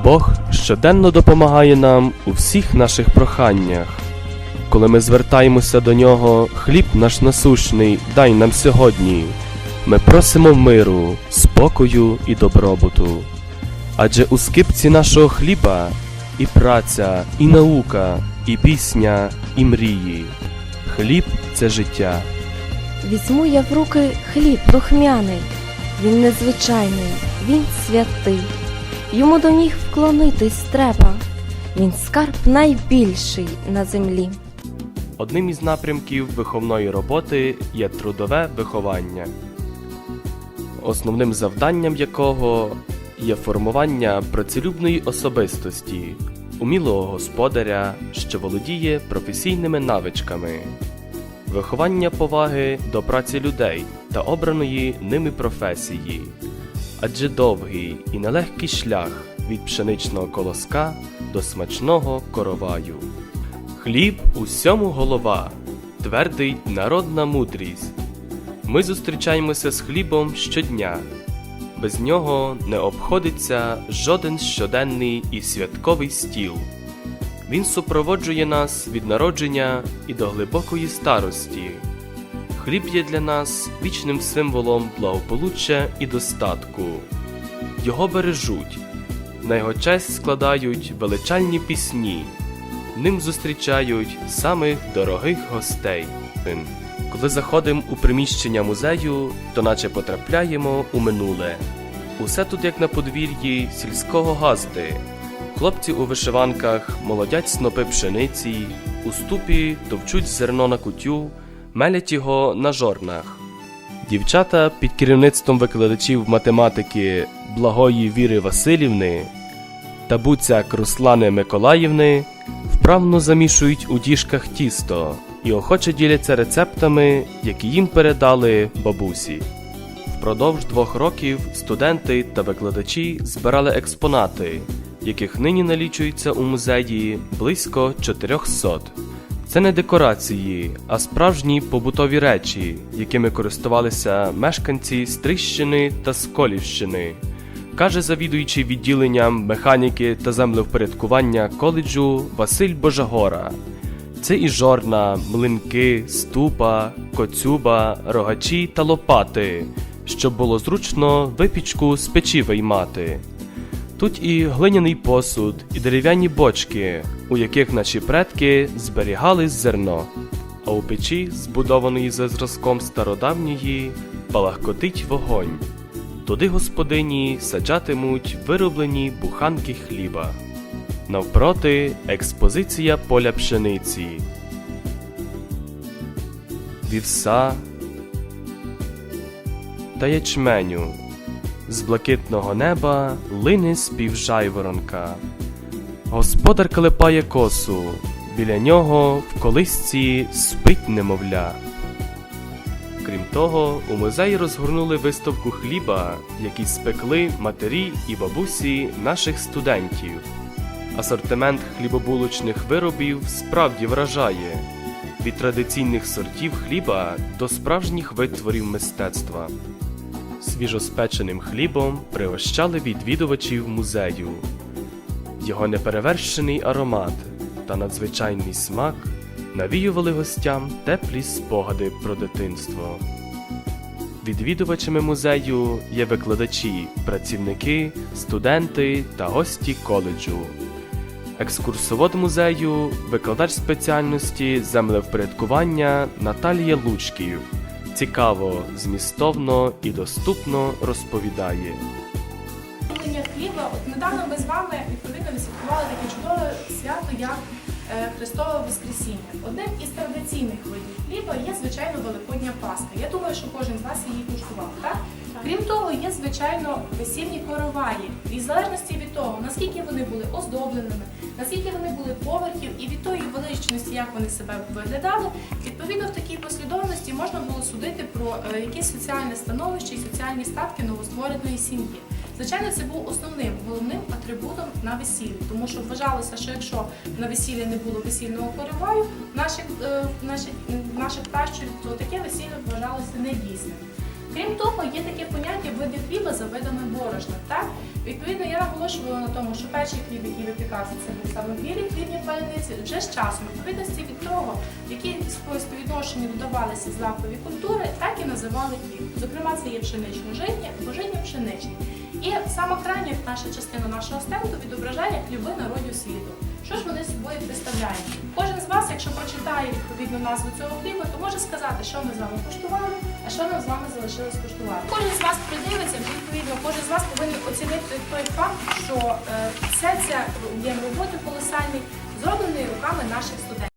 Бог щоденно допомагає нам у всіх наших проханнях. Коли ми звертаємося до нього, хліб наш насущний, дай нам сьогодні. Ми просимо миру, спокою і добробуту. Адже у скипці нашого хліба і праця, і наука, і пісня, і мрії. Хліб це життя. Візьму я в руки хліб духмяний, він незвичайний, він святий. Йому до ніг вклонитись треба. Він скарб найбільший на землі. Одним із напрямків виховної роботи є трудове виховання, основним завданням якого є формування працелюбної особистості, умілого господаря, що володіє професійними навичками, виховання поваги до праці людей та обраної ними професії, адже довгий і нелегкий шлях від пшеничного колоска до смачного короваю. Хліб усьому голова, твердить народна мудрість. Ми зустрічаємося з хлібом щодня. Без нього не обходиться жоден щоденний і святковий стіл. Він супроводжує нас від народження і до глибокої старості. Хліб є для нас вічним символом благополуччя і достатку. Його бережуть, на його честь складають величальні пісні. Ним зустрічають самих дорогих гостей. Коли заходимо у приміщення музею, то наче потрапляємо у минуле. Усе тут як на подвір'ї сільського газди. Хлопці у вишиванках молодять снопи пшениці, у ступі товчуть зерно на кутю, мелять його на жорнах. Дівчата під керівництвом викладачів математики Благої Віри Васильівни та буцяк Руслани Миколаївни вправно замішують у діжках тісто і охоче діляться рецептами, які їм передали бабусі. Впродовж двох років студенти та викладачі збирали експонати, яких нині налічується у музеї близько 400. Це не декорації, а справжні побутові речі, якими користувалися мешканці Стрищини та Сколівщини, каже завідуючий відділенням механіки та землевпорядкування коледжу Василь Божагора. Це і жорна, млинки, ступа, коцюба, рогачі та лопати, щоб було зручно випічку з печі виймати. Тут і глиняний посуд, і дерев'яні бочки, у яких наші предки зберігали зерно. А у печі, збудованої за зразком стародавньої, палахкотить вогонь. Туди господині саджатимуть вироблені буханки хліба. Навпроти експозиція поля пшениці, вівса та ячменю. З блакитного неба лине спів жайворонка. Господар клепає косу, біля нього в колисці спить немовля. Крім того, у музеї розгорнули виставку хліба, який спекли матері і бабусі наших студентів. Асортимент хлібобулочних виробів справді вражає від традиційних сортів хліба до справжніх витворів мистецтва. Свіжоспеченим хлібом пригощали відвідувачів музею. Його неперевершений аромат та надзвичайний смак навіювали гостям теплі спогади про дитинство. Відвідувачами музею є викладачі, працівники, студенти та гості коледжу. Екскурсовод музею, викладач спеціальності землевпорядкування Наталія Лучків. Цікаво, змістовно і доступно розповідає. Хліба. От недавно ми з вами відповідно відсвяткували таке чудове свято, як е, Христового Воскресіння. Одним із традиційних видів хліба є, звичайно, Великодня Пасха. Я думаю, що кожен з вас її куштував, так? Крім того, є, звичайно, весільні короваї. І в залежності від того, наскільки вони були оздобленими, наскільки вони були поверхів, і від тої величності, як вони себе виглядали, відповідно в такій можна було судити про е, якесь соціальне становище і соціальні статки новоствореної сім'ї. Звичайно, це був основним головним атрибутом на весіллі, тому що вважалося, що якщо на весіллі не було весільного пориваю наших, е, наших, наших пращурів, то таке весілля вважалося недійсним. Крім того, є таке поняття види хліба за видами борошна. Так? Відповідно, я наголошувала на тому, що перший хліб, який випікався, це був саме білі хлібні паляниці, вже з часом, відповідності від того, які співвідношення додавалися злакові культури, так і називали хліб. Зокрема, це є пшенично-житні або житньо-пшеничні. І сама крайня наша частина нашого стенду відображає хліби народів світу. Що ж вони собою представляють? Кожен з вас, якщо прочитає відповідну назву цього хліба, то може сказати, що ми з вами куштували, що нам з вами залишилось куштувати. Кожен з вас придивиться, відповідно, кожен з вас повинен оцінити той факт, що е, все це об'єм роботи колосальний, зроблений руками наших студентів.